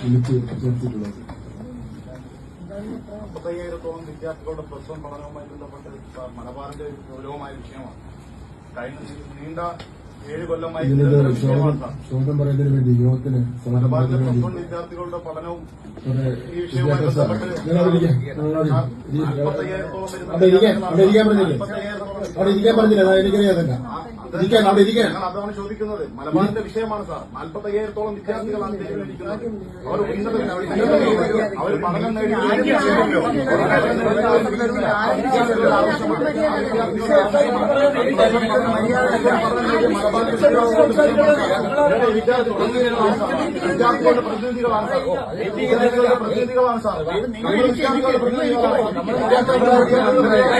വിളിച്ച് ചേർത്തിട്ടുള്ളത് മുപ്പത്തയ്യായിരത്തോളം വിദ്യാർത്ഥികളുടെ പ്ലസ് വൺ പഠനവുമായി ബന്ധപ്പെട്ട് മലബാറിന്റെ ഒരു ഗൗരവമായ വിഷയമാണ് കഴിഞ്ഞ നീണ്ട ഏഴ് കൊല്ലമായി. ശോകം പറയുന്നതിന് വേണ്ടി സ്വാതന്ത്ര്യത്തിന് മലബാറിലെ പ്ലസ് വൺ വിദ്യാർത്ഥികളുടെ പഠനവും ഈ വിഷയവുമായി ബന്ധപ്പെട്ട്. നാൽപ്പത്തയ്യായിരത്തോളം വരുന്ന അവിടെ ഇരിക്കാൻ പറഞ്ഞില്ലേ? അതാ എനിക്കറിയാതല്ല ഇരിക്കാൻ അവിടെ ഇരിക്കാൻ. അതാണ് ചോദിക്കുന്നത്. മലബാറിന്റെ വിഷയമാണ് സാർ. നാൽപ്പത്തയ്യായിരത്തോളം വിദ്യാർത്ഥികളാണ് അവർ പഠനം നേടി വിദ്യാർത്ഥികളുടെ പ്രതിനിധികളാണ് സാർ. വിദ്യാർത്ഥികളുടെ പ്രതിനിധികളാണ് സാർ. നമ്മൾ വിദ്യാർത്ഥികളുടെ പ്രതിനിധികളാണ്